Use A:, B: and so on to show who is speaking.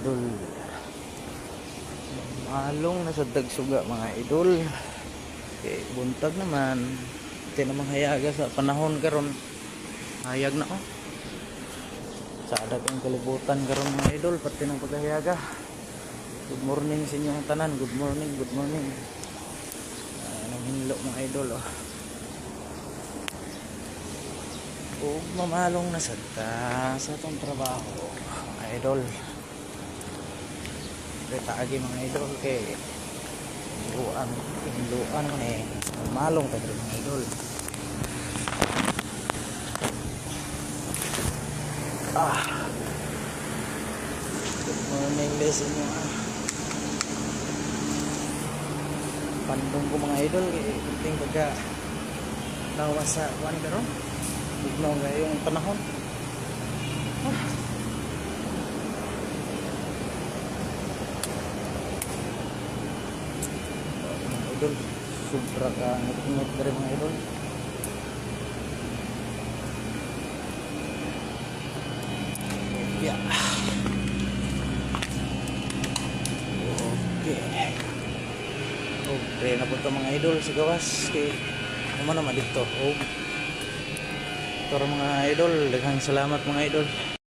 A: idol. Malong na sa dagsuga mga idol. Okay, buntag naman. Ito namang hayaga sa panahon karon. Hayag na oh. Sa adag ang kalibutan karon mga idol pati ng paghayaga. Good morning sa inyong tanan. Good morning, good morning. Anong hinlo mga idol oh. O mamalong na sa itong trabaho idol. Kita agi mga idol kay hinluan, hinluan man eh. Malong diri mga idol. Ah. Good morning guys inyo ah. Pandong ko mga idol kay ting pagka lawas sa kuan karon. Bugnaw nga yung panahon. Ah. Mga idol, sobra ka ngitingot ka rin mga idol. Yeah. Okay. Okay na po ito mga idol sa gawas. Kay, naman naman dito. Oh. Ito mga idol. Daghang salamat mga idol.